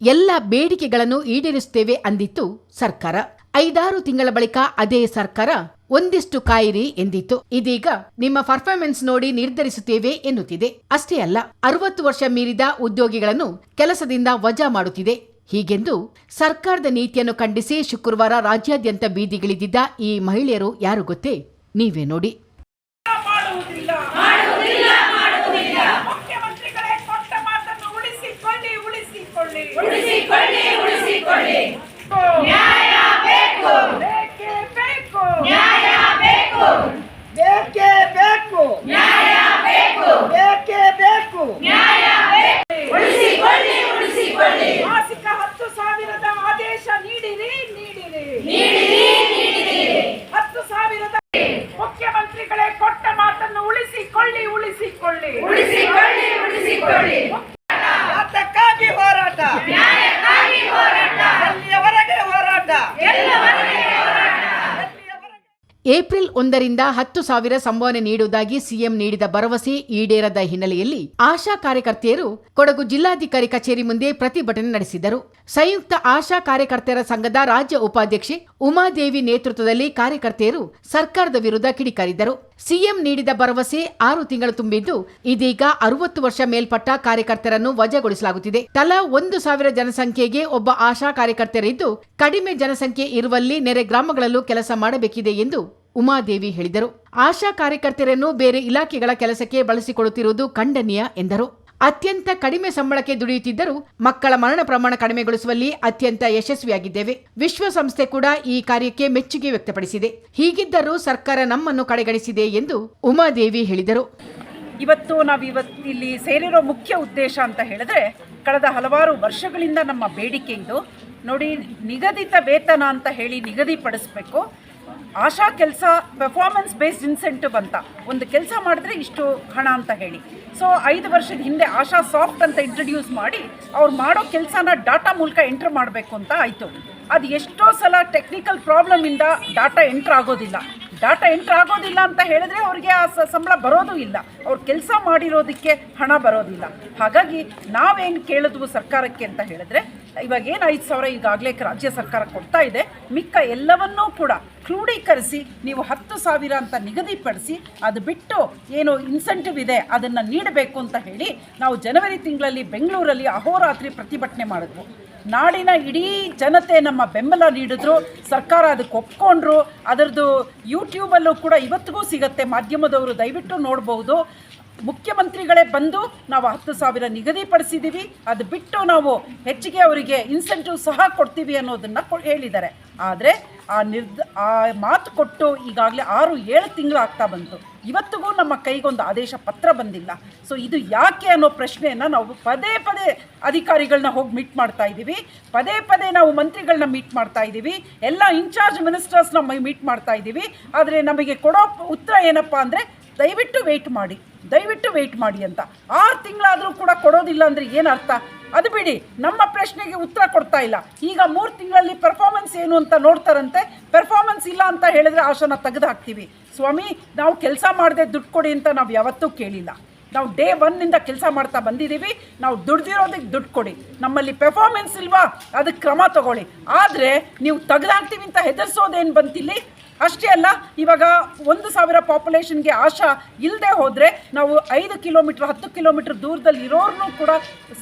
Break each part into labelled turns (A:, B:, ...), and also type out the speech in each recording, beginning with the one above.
A: ಎಲ್ಲ ಬೇಡಿಕೆಗಳನ್ನು ಈಡೇರಿಸುತ್ತೇವೆ ಅಂದಿತ್ತು ಸರ್ಕಾರ. ಐದಾರು ತಿಂಗಳ ಬಳಿಕ ಅದೇ ಸರ್ಕಾರ ಒಂದಿಷ್ಟು ಕಾಯಿರಿ ಎಂದಿತ್ತು. ಇದೀಗ ನಿಮ್ಮ ಪರ್ಫಾರ್ಮೆನ್ಸ್ ನೋಡಿ ನಿರ್ಧರಿಸುತ್ತೇವೆ ಎನ್ನುತ್ತಿದೆ. ಅಷ್ಟೇ ಅಲ್ಲ, ಅರವತ್ತು ವರ್ಷ ಮೀರಿದ ಉದ್ಯೋಗಿಗಳನ್ನು ಕೆಲಸದಿಂದ ವಜಾ ಮಾಡುತ್ತಿದೆ. ಹೀಗೆಂದು ಸರ್ಕಾರದ ನೀತಿಯನ್ನು ಖಂಡಿಸಿ ಶುಕ್ರವಾರ ರಾಜ್ಯಾದ್ಯಂತ ಬೀದಿಗಿಳಿದಿದ್ದ ಈ ಮಹಿಳೆಯರು ಯಾರು ಗೊತ್ತೇ? ನೀವೇ ನೋಡಿ.
B: ಉಳಿಸಿಕೊಳ್ಳಿ ಉಳಿಸಿಕೊಳ್ಳಿ ಉಳಿಸಿಕೊಳ್ಳಿ
A: ಒಂದರಿಂದ ಹತ್ತು ಸಾವಿರ ಸಂಭಾವನೆ ನೀಡುವುದಾಗಿ ಸಿಎಂ ನೀಡಿದ ಭರವಸೆ ಈಡೇರದ ಹಿನ್ನೆಲೆಯಲ್ಲಿ ಆಶಾ ಕಾರ್ಯಕರ್ತೆಯರು ಕೊಡಗು ಜಿಲ್ಲಾಧಿಕಾರಿ ಕಚೇರಿ ಮುಂದೆ ಪ್ರತಿಭಟನೆ ನಡೆಸಿದರು. ಸಂಯುಕ್ತ ಆಶಾ ಕಾರ್ಯಕರ್ತೆಯರ ಸಂಘದ ರಾಜ್ಯ ಉಪಾಧ್ಯಕ್ಷೆ ಉಮಾದೇವಿ ನೇತೃತ್ವದಲ್ಲಿ ಕಾರ್ಯಕರ್ತೆಯರು ಸರ್ಕಾರದ ವಿರುದ್ಧ ಕಿಡಿಕಾರಿದರು. ಸಿಎಂ ನೀಡಿದ ಭರವಸೆ ಆರು ತಿಂಗಳು ತುಂಬಿದ್ದು, ಇದೀಗ ಅರವತ್ತು ವರ್ಷ ಮೇಲ್ಪಟ್ಟ ಕಾರ್ಯಕರ್ತರನ್ನು ವಜಾಗೊಳಿಸಲಾಗುತ್ತಿದೆ. ತಲಾ ಒಂದು ಸಾವಿರ ಜನಸಂಖ್ಯೆಗೆ ಒಬ್ಬ ಆಶಾ ಕಾರ್ಯಕರ್ತರಿದ್ದು, ಕಡಿಮೆ ಜನಸಂಖ್ಯೆ ಇರುವಲ್ಲಿ ನೆರೆ ಗ್ರಾಮಗಳಲ್ಲೂ ಕೆಲಸ ಮಾಡಬೇಕಿದೆ ಎಂದು ಉಮಾದೇವಿ ಹೇಳಿದರು. ಆಶಾ ಕಾರ್ಯಕರ್ತರನ್ನು ಬೇರೆ ಇಲಾಖೆಗಳ ಕೆಲಸಕ್ಕೆ ಬಳಸಿಕೊಳ್ಳುತ್ತಿರುವುದು ಖಂಡನೀಯ ಎಂದರು. ಅತ್ಯಂತ ಕಡಿಮೆ ಸಂಬಳಕ್ಕೆ ದುಡಿಯುತ್ತಿದ್ದರೂ ಮಕ್ಕಳ ಮರಣ ಪ್ರಮಾಣ ಕಡಿಮೆಗೊಳಿಸುವಲ್ಲಿ ಅತ್ಯಂತ ಯಶಸ್ವಿಯಾಗಿದ್ದೇವೆ. ವಿಶ್ವಸಂಸ್ಥೆ ಕೂಡ ಈ ಕಾರ್ಯಕ್ಕೆ ಮೆಚ್ಚುಗೆ ವ್ಯಕ್ತಪಡಿಸಿದೆ. ಹೀಗಿದ್ದರೂ ಸರ್ಕಾರ ನಮ್ಮನ್ನು ಕಡೆಗಣಿಸಿದೆ ಎಂದು ಉಮಾದೇವಿ ಹೇಳಿದರು.
B: ಇವತ್ತು ನಾವು ಇವತ್ತು ಇಲ್ಲಿ ಸೇರಿರೋ ಮುಖ್ಯ ಉದ್ದೇಶ ಅಂತ ಹೇಳಿದ್ರೆ ಕಳೆದ ಹಲವಾರು ವರ್ಷಗಳಿಂದ ನಮ್ಮ ಬೇಡಿಕೆ ಇದು. ನೋಡಿ, ನಿಗದಿತ ವೇತನ ಅಂತ ಹೇಳಿ ನಿಗದಿಪಡಿಸ್ಬೇಕು. ಆಶಾ ಕೆಲಸ ಪರ್ಫಾರ್ಮೆನ್ಸ್ ಬೇಸ್ಡ್ ಇನ್ಸೆಂಟಿವ್ ಅಂತ. ಒಂದು ಕೆಲಸ ಮಾಡಿದ್ರೆ ಇಷ್ಟು ಹಣ ಅಂತ ಹೇಳಿ. ಸೊ ಐದು ವರ್ಷದ ಹಿಂದೆ ಆಶಾ ಸಾಫ್ಟ್ ಅಂತ ಇಂಟ್ರಡ್ಯೂಸ್ ಮಾಡಿ ಅವ್ರು ಮಾಡೋ ಕೆಲಸನ ಡಾಟಾ ಮೂಲಕ ಎಂಟ್ರ್ ಮಾಡಬೇಕು ಅಂತ ಆಯಿತು. ಅದು ಎಷ್ಟೋ ಸಲ ಟೆಕ್ನಿಕಲ್ ಪ್ರಾಬ್ಲಮಿಂದ ಡಾಟಾ ಎಂಟ್ರ್ ಆಗೋದಿಲ್ಲ. ಡಾಟಾ ಎಂಟ್ರ್ ಆಗೋದಿಲ್ಲ ಅಂತ ಹೇಳಿದ್ರೆ ಅವ್ರಿಗೆ ಆ ಸಂಬಳ ಬರೋದು ಇಲ್ಲ. ಅವ್ರು ಕೆಲಸ ಮಾಡಿರೋದಕ್ಕೆ ಹಣ ಬರೋದಿಲ್ಲ. ಹಾಗಾಗಿ ನಾವೇನು ಕೇಳಿದ್ವು ಸರ್ಕಾರಕ್ಕೆ ಅಂತ ಹೇಳಿದ್ರೆ, ಇವಾಗ ಏನು ಐದು ಸಾವಿರ ಈಗಾಗಲೇ ರಾಜ್ಯ ಸರ್ಕಾರ ಕೊಡ್ತಾ ಇದೆ. ಮಿಕ್ಕ ಎಲ್ಲವನ್ನೂ ಕೂಡ ಕ್ರೋಢೀಕರಿಸಿ ನೀವು ಹತ್ತು ಸಾವಿರ ಅಂತ ನಿಗದಿಪಡಿಸಿ ಅದು ಬಿಟ್ಟು ಏನು ಇನ್ಸೆಂಟಿವ್ ಇದೆ, ಅದನ್ನು ನೀಡಬೇಕು ಅಂತ ಹೇಳಿ ನಾವು ಜನವರಿ ತಿಂಗಳಲ್ಲಿ ಬೆಂಗಳೂರಲ್ಲಿ ಅಹೋರಾತ್ರಿ ಪ್ರತಿಭಟನೆ ಮಾಡಿದ್ವು. ನಾಡಿನ ಇಡೀ ಜನತೆ ನಮ್ಮ ಬೆಂಬಲ ನೀಡಿದ್ರು, ಸರ್ಕಾರ ಅದಕ್ಕೆ ಒಪ್ಕೊಂಡ್ರು, ಅದರದ್ದು ಯೂಟ್ಯೂಬಲ್ಲೂ ಕೂಡ ಇವತ್ತಿಗೂ ಸಿಗುತ್ತೆ, ಮಾಧ್ಯಮದವರು ದಯವಿಟ್ಟು ನೋಡ್ಬೋದು. ಮುಖ್ಯಮಂತ್ರಿಗಳೇ ಬಂದು ನಾವು ಹತ್ತು ಸಾವಿರ ನಿಗದಿಪಡಿಸಿದ್ದೀವಿ ಅದು ಬಿಟ್ಟು ನಾವು ಹೆಚ್ಚಿಗೆ ಅವರಿಗೆ ಇನ್ಸೆಂಟಿವ್ ಸಹ ಕೊಡ್ತೀವಿ ಅನ್ನೋದನ್ನು ಹೇಳಿದ್ದಾರೆ. ಆದರೆ ಆ ನಿರ್ದ, ಆ ಮಾತು ಕೊಟ್ಟು ಈಗಾಗಲೇ ಆರು, ಏಳು ತಿಂಗಳು ಆಗ್ತಾ ಬಂತು. ಇವತ್ತಿಗೂ ನಮ್ಮ ಕೈಗೊಂದು ಆದೇಶ ಪತ್ರ ಬಂದಿಲ್ಲ. ಸೊ ಇದು ಯಾಕೆ ಅನ್ನೋ ಪ್ರಶ್ನೆಯನ್ನು ನಾವು ಪದೇ ಪದೇ ಅಧಿಕಾರಿಗಳನ್ನ ಹೋಗಿ ಮೀಟ್ ಮಾಡ್ತಾ ಇದ್ದೀವಿ. ಪದೇ ಪದೇ ನಾವು ಮಂತ್ರಿಗಳನ್ನ ಮೀಟ್ ಮಾಡ್ತಾ ಇದ್ದೀವಿ. ಎಲ್ಲ ಇನ್ಚಾರ್ಜ್ ಮಿನಿಸ್ಟರ್ಸ್ನ ಮೀಟ್ ಮಾಡ್ತಾ ಇದ್ದೀವಿ. ಆದರೆ ನಮಗೆ ಕೊಡೋ ಉತ್ತರ ಏನಪ್ಪ ಅಂದರೆ ದಯವಿಟ್ಟು ವೆಯ್ಟ್ ಮಾಡಿ. ದಯವಿಟ್ಟು ವೆಯ್ಟ್ ಮಾಡಿ ಅಂತ. ಆರು ತಿಂಗಳಾದರೂ ಕೂಡ ಕೊಡೋದಿಲ್ಲ ಅಂದರೆ ಏನು ಅರ್ಥ? ಅದು ಬಿಡಿ. ನಮ್ಮ ಪ್ರಶ್ನೆಗೆ ಉತ್ತರ ಕೊಡ್ತಾ ಇಲ್ಲ. ಈಗ ಮೂರು ತಿಂಗಳಲ್ಲಿ ಪರ್ಫಾರ್ಮೆನ್ಸ್ ಏನು ಅಂತ ನೋಡ್ತಾರಂತೆ ಪರ್ಫಾರ್ಮೆನ್ಸ್ ಇಲ್ಲ ಅಂತ ಹೇಳಿದ್ರೆ ಆಶನ ತೆಗೆದು ಹಾಕ್ತೀವಿ ಸ್ವಾಮಿ, ನಾವು ಕೆಲಸ ಮಾಡದೆ ದುಡ್ಡು ಕೊಡಿ ಅಂತ ನಾವು ಯಾವತ್ತೂ ಕೇಳಿಲ್ಲ. ನಾವು ಡೇ ಒನ್ನಿಂದ ಕೆಲಸ ಮಾಡ್ತಾ ಬಂದಿದ್ದೀವಿ, ನಾವು ದುಡ್ದಿರೋದಕ್ಕೆ ದುಡ್ಡು ಕೊಡಿ. ನಮ್ಮಲ್ಲಿ ಪೆರ್ಫಾರ್ಮೆನ್ಸ್ ಇಲ್ವಾ, ಅದಕ್ಕೆ ಕ್ರಮ ತಗೊಳ್ಳಿ. ಆದರೆ ನೀವು ತೆಗೆದಾಕ್ತೀವಿ ಅಂತ ಹೆದರ್ಸೋದೇನು ಬಂತಿಲ್ಲಿ? ಅಷ್ಟೇ ಅಲ್ಲ, ಇವಾಗ ಒಂದು ಸಾವಿರ ಪಾಪ್ಯುಲೇಷನ್ಗೆ ಆಶಾ ಇಲ್ಲದೆ ಹೋದರೆ ನಾವು ಐದು ಕಿಲೋಮೀಟ್ರ್, ಹತ್ತು ಕಿಲೋಮೀಟ್ರ್ ದೂರದಲ್ಲಿ ಇರೋರ್ನೂ ಕೂಡ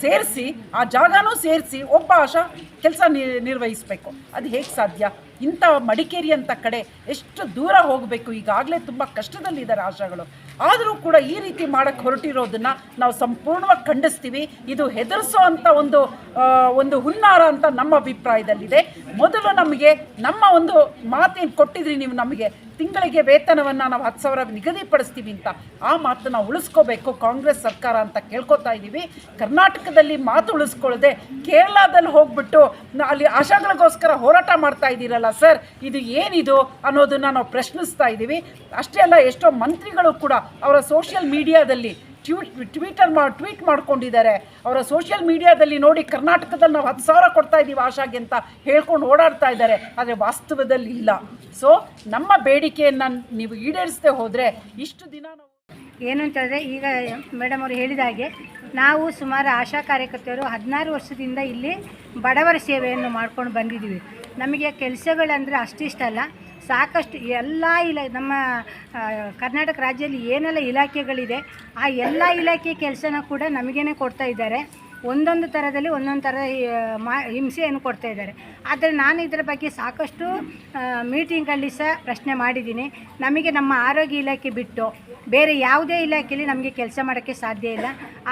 B: ಸೇರಿಸಿ, ಆ ಜಾಗನೂ ಸೇರಿಸಿ ಒಬ್ಬ ಆಶಾ ಕೆಲಸ ನಿರ್ವಹಿಸಬೇಕು. ಅದು ಹೇಗೆ ಸಾಧ್ಯ? ಇಂಥ ಮಡಿಕೇರಿ ಅಂತ ಕಡೆ ಎಷ್ಟು ದೂರ ಹೋಗಬೇಕು? ಈಗಾಗಲೇ ತುಂಬ ಕಷ್ಟದಲ್ಲಿದ್ದಾರೆ ಆಶಾಗಳು. ಆದರೂ ಕೂಡ ಈ ರೀತಿ ಮಾಡಕ್ಕೆ ಹೊರಟಿರೋದನ್ನು ನಾವು ಸಂಪೂರ್ಣವಾಗಿ ಖಂಡಿಸ್ತೀವಿ. ಇದು ಹೆದರಿಸೋ ಅಂಥ ಒಂದು ಒಂದು ಹುನ್ನಾರ ಅಂತ ನಮ್ಮ ಅಭಿಪ್ರಾಯದಲ್ಲಿದೆ. ಮೊದಲು ನಮಗೆ ನಮ್ಮ ಒಂದು ಮಾತೇನು ಕೊಟ್ಟಿದ್ರಿ ನೀವು ನಮಗೆ. ತಿಂಗಳಿಗೆ ವೇತನವನ್ನು ನಾವು ಹತ್ತು ಸಾವಿರ ನಿಗದಿಪಡಿಸ್ತೀವಿ ಅಂತ ಆ ಮಾತನ್ನು ಉಳಿಸ್ಕೋಬೇಕು ಕಾಂಗ್ರೆಸ್ ಸರ್ಕಾರ ಅಂತ ಕೇಳ್ಕೊತಾ ಇದ್ದೀವಿ. ಕರ್ನಾಟಕದಲ್ಲಿ ಮಾತು ಉಳಿಸ್ಕೊಳ್ಳದೆ ಕೇರಳದಲ್ಲಿ ಹೋಗ್ಬಿಟ್ಟು ಅಲ್ಲಿ ಆಶಾಗಳಿಗೋಸ್ಕರ ಹೋರಾಟ ಮಾಡ್ತಾ ಇದ್ದೀರಲ್ಲ ಸರ್, ಇದು ಏನಿದು ಅನ್ನೋದನ್ನು ನಾವು ಪ್ರಶ್ನಿಸ್ತಾ ಇದ್ದೀವಿ. ಅಷ್ಟೇ ಅಲ್ಲ, ಎಷ್ಟೋ ಮಂತ್ರಿಗಳು ಕೂಡ ಅವರ ಸೋಷಿಯಲ್ ಮೀಡಿಯಾದಲ್ಲಿ ಟ್ವೀಟ್, ಟ್ವೀಟರ್ ಮಾಡಿ ಟ್ವೀಟ್ ಮಾಡ್ಕೊಂಡಿದ್ದಾರೆ. ಅವರ ಸೋಷಿಯಲ್ ಮೀಡಿಯಾದಲ್ಲಿ ನೋಡಿ ಕರ್ನಾಟಕದಲ್ಲಿ ನಾವು ಹತ್ತು ಸಾವಿರ ಕೊಡ್ತಾ ಇದ್ದೀವಿ ಆಶಾಗೆ ಅಂತ ಹೇಳ್ಕೊಂಡು ಓಡಾಡ್ತಾ ಇದ್ದಾರೆ. ಆದರೆ ವಾಸ್ತವದಲ್ಲಿ ಇಲ್ಲ. ಸೊ ನಮ್ಮ ಬೇಡಿಕೆಯನ್ನು ನೀವು ಈಡೇರಿಸದೆ ಹೋದರೆ ಇಷ್ಟು ದಿನ ನಾವು
C: ಏನು ಅಂತಂದರೆ ಈಗ ಮೇಡಮ್ ಅವರು ಹೇಳಿದ ಹಾಗೆ ನಾವು ಸುಮಾರು ಆಶಾ ಕಾರ್ಯಕರ್ತೆಯರು ಹದಿನಾರು ವರ್ಷದಿಂದ ಇಲ್ಲಿ ಬಡವರ ಸೇವೆಯನ್ನು ಮಾಡ್ಕೊಂಡು ಬಂದಿದ್ದೀವಿ. ನಮಗೆ ಕೆಲಸಗಳಂದರೆ ಅಷ್ಟಿಷ್ಟಲ್ಲ ಸಾಕಷ್ಟು ಎಲ್ಲ ಇಲ್ಲ ನಮ್ಮ ಕರ್ನಾಟಕ ರಾಜ್ಯದಲ್ಲಿ ಏನೆಲ್ಲ ಇಲಾಖೆಗಳಿದೆ, ಆ ಎಲ್ಲ ಇಲಾಖೆ ಕೆಲಸನ ಕೂಡ ನಮಗೇನೆ ಕೊಡ್ತಾ ಇದ್ದಾರೆ. ಒಂದೊಂದು ಥರದಲ್ಲಿ ಒಂದೊಂದು ಥರ ಮಾ, ಹಿಂಸೆಯನ್ನು ಕೊಡ್ತಾ ಇದ್ದಾರೆ. ಆದರೆ ನಾನು ಇದರ ಬಗ್ಗೆ ಸಾಕಷ್ಟು ಮೀಟಿಂಗಲ್ಲಿ ಸಹ ಪ್ರಶ್ನೆ ಮಾಡಿದ್ದೀನಿ. ನಮಗೆ ನಮ್ಮ ಆರೋಗ್ಯ ಇಲಾಖೆ ಬಿಟ್ಟು ಬೇರೆ ಯಾವುದೇ ಇಲಾಖೆಯಲ್ಲಿ ನಮಗೆ ಕೆಲಸ ಮಾಡೋಕ್ಕೆ ಸಾಧ್ಯ ಇಲ್ಲ.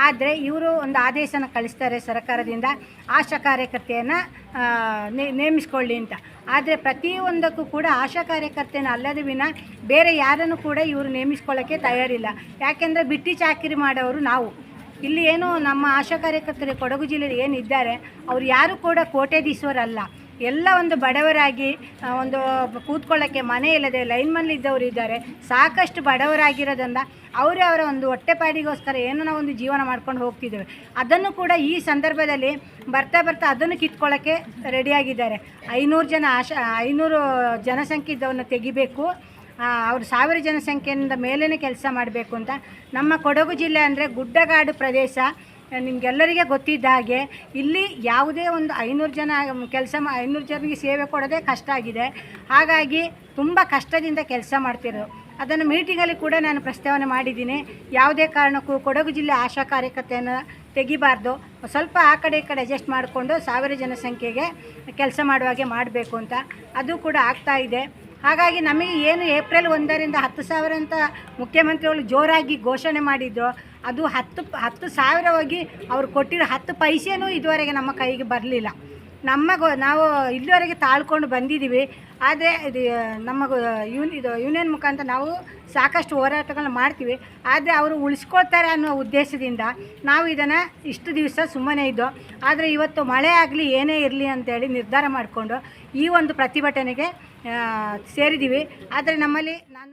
C: ಆದರೆ ಇವರು ಒಂದು ಆದೇಶನ ಕಳಿಸ್ತಾರೆ ಸರ್ಕಾರದಿಂದ, ಆಶಾ ಕಾರ್ಯಕರ್ತೆಯನ್ನು ನೇಮಿಸ್ಕೊಳ್ಳಿ ಅಂತ. ಆದರೆ ಪ್ರತಿಯೊಂದಕ್ಕೂ ಕೂಡ ಆಶಾ ಕಾರ್ಯಕರ್ತೆಯನ್ನು ಅಲ್ಲದ ವಿನ ಬೇರೆ ಯಾರನ್ನು ಕೂಡ ಇವರು ನೇಮಿಸ್ಕೊಳ್ಳೋಕ್ಕೆ ತಯಾರಿಲ್ಲ. ಯಾಕೆಂದರೆ ಬಿಟ್ಟಿ ಚಾಕರಿ ಮಾಡೋರು ನಾವು. ಇಲ್ಲಿ ಏನು ನಮ್ಮ ಆಶಾ ಕಾರ್ಯಕರ್ತರು ಕೊಡಗು ಜಿಲ್ಲೆಯಲ್ಲಿ ಏನಿದ್ದಾರೆ ಅವರು ಯಾರು ಕೂಡ ಕೋಟೆದೀಶ್ವರಲ್ಲ ಎಲ್ಲ ಒಂದು ಬಡವರಾಗಿ ಒಂದು ಕೂತ್ಕೊಳ್ಳೋಕ್ಕೆ ಮನೆ ಇಲ್ಲದೆ ಲೈನ್ಮನ್ ಇದ್ದವರು ಇದ್ದಾರೆ. ಸಾಕಷ್ಟು ಬಡವರಾಗಿರೋದ್ರಿಂದ ಅವರೇ ಅವರ ಒಂದು ಹೊಟ್ಟೆಪಾಡಿಗೋಸ್ಕರ ಏನೋ ಒಂದು ಜೀವನ ಮಾಡ್ಕೊಂಡು ಹೋಗ್ತಿದ್ದೇವೆ. ಅದನ್ನು ಕೂಡ ಈ ಸಂದರ್ಭದಲ್ಲಿ ಬರ್ತಾ ಬರ್ತಾ ಅದನ್ನು ಕಿತ್ಕೊಳ್ಳೋಕ್ಕೆ ರೆಡಿಯಾಗಿದ್ದಾರೆ ಐನೂರು ಜನ ಆಶಾ, ಐನೂರು ಜನಸಂಖ್ಯೆ ಇದ್ದವನ್ನು ತೆಗಿಬೇಕು. ಅವ್ರು ಸಾವಿರ ಜನಸಂಖ್ಯೆಯಿಂದ ಮೇಲೇ ಕೆಲಸ ಮಾಡಬೇಕು ಅಂತ. ನಮ್ಮ ಕೊಡಗು ಜಿಲ್ಲೆ ಅಂದರೆ ಗುಡ್ಡಗಾಡು ಪ್ರದೇಶ ನಿಮಗೆಲ್ಲರಿಗೆ ಗೊತ್ತಿದ್ದ ಹಾಗೆ ಇಲ್ಲಿ ಯಾವುದೇ ಒಂದು ಐನೂರು ಜನ ಕೆಲಸ ಐನೂರು ಜನರಿಗೆ ಸೇವೆ ಕೊಡೋದೇ ಕಷ್ಟ ಆಗಿದೆ. ಹಾಗಾಗಿ ತುಂಬ ಕಷ್ಟದಿಂದ ಕೆಲಸ ಮಾಡ್ತಿರೋದು ಅದನ್ನು ಮೀಟಿಂಗಲ್ಲಿ ಕೂಡ ನಾನು ಪ್ರಸ್ತಾವನೆ ಮಾಡಿದ್ದೀನಿ. ಯಾವುದೇ ಕಾರಣಕ್ಕೂ ಕೊಡಗು ಜಿಲ್ಲೆ ಆಶಾ ಕಾರ್ಯಕರ್ತೆಯನ್ನು ತೆಗಿಬಾರ್ದು. ಸ್ವಲ್ಪ ಆ ಕಡೆ ಈ ಕಡೆ ಅಡ್ಜಸ್ಟ್ ಮಾಡಿಕೊಂಡು ಸಾವಿರ ಜನಸಂಖ್ಯೆಗೆ ಕೆಲಸ ಮಾಡುವಾಗೆ ಮಾಡಬೇಕು ಅಂತ. ಅದು ಕೂಡ ಆಗ್ತಾ ಇದೆ. ಹಾಗಾಗಿ ನಮಗೆ ಏನು ಏಪ್ರಿಲ್ ಒಂದರಿಂದ ಹತ್ತು ಸಾವಿರ ಅಂತ ಮುಖ್ಯಮಂತ್ರಿಗಳು ಜೋರಾಗಿ ಘೋಷಣೆ ಮಾಡಿದ್ರು, ಅದು ಹತ್ತು ಹತ್ತು ಸಾವಿರವಾಗಿ ಅವರು ಕೊಟ್ಟಿರೋ ಹತ್ತು ಪೈಸೆನೂ ಇದುವರೆಗೆ ನಮ್ಮ ಕೈಗೆ ಬರಲಿಲ್ಲ. ನಮ್ಮ ನಾವು ಇಲ್ಲಿವರೆಗೆ ತಾಳ್ಕೊಂಡು ಬಂದಿದ್ದೀವಿ, ಆದರೆ ಇದು ನಮ್ಮ ಯೂನ್, ಇದು ಯೂನಿಯನ್ ಮುಖಾಂತರ ನಾವು ಸಾಕಷ್ಟು ಹೋರಾಟಗಳನ್ನ ಮಾಡ್ತೀವಿ, ಆದರೆ ಅವರು ಉಳಿಸ್ಕೊಳ್ತಾರೆ ಅನ್ನೋ ಉದ್ದೇಶದಿಂದ ನಾವು ಇದನ್ನು ಇಷ್ಟು ದಿವಸ ಸುಮ್ಮನೆ ಇದ್ದೋ, ಆದರೆ ಇವತ್ತು ಮಳೆ ಆಗಲಿ ಏನೇ ಇರಲಿ ಅಂತೇಳಿ ನಿರ್ಧಾರ ಮಾಡಿಕೊಂಡು ಈ ಒಂದು ಪ್ರತಿಭಟನೆಗೆ ಸೇರಿದ್ದೀವಿ. ಆದರೆ ನಮ್ಮಲ್ಲಿ ನಾನು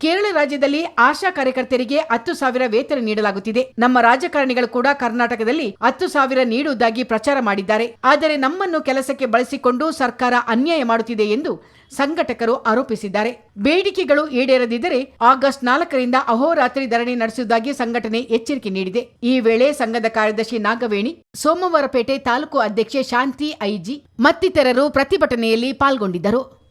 A: ಕೇರಳ ರಾಜ್ಯದಲ್ಲಿ ಆಶಾ ಕಾರ್ಯಕರ್ತರಿಗೆ ಹತ್ತು ಸಾವಿರ ವೇತನ ನೀಡಲಾಗುತ್ತಿದೆ. ನಮ್ಮ ರಾಜಕಾರಣಿಗಳು ಕೂಡ ಕರ್ನಾಟಕದಲ್ಲಿ ಹತ್ತು ಸಾವಿರ ನೀಡುವುದಾಗಿ ಪ್ರಚಾರ ಮಾಡಿದ್ದಾರೆ. ಆದರೆ ನಮ್ಮನ್ನು ಕೆಲಸಕ್ಕೆ ಬಳಸಿಕೊಂಡು ಸರ್ಕಾರ ಅನ್ಯಾಯ ಮಾಡುತ್ತಿದೆ ಎಂದು ಸಂಘಟಕರು ಆರೋಪಿಸಿದ್ದಾರೆ. ಬೇಡಿಕೆಗಳು ಈಡೇರದಿದ್ದರೆ ಆಗಸ್ಟ್ ನಾಲ್ಕರಿಂದ ಅಹೋರಾತ್ರಿ ಧರಣಿ ನಡೆಸುವುದಾಗಿ ಸಂಘಟನೆ ಎಚ್ಚರಿಕೆ ನೀಡಿದೆ. ಈ ವೇಳೆ ಸಂಘದ ಕಾರ್ಯದರ್ಶಿ ನಾಗವೇಣಿ, ಸೋಮವಾರಪೇಟೆ ತಾಲೂಕು ಅಧ್ಯಕ್ಷೆ ಶಾಂತಿ ಐಜಿ ಮತ್ತಿತರರು ಪ್ರತಿಭಟನೆಯಲ್ಲಿ ಪಾಲ್ಗೊಂಡಿದ್ದರು.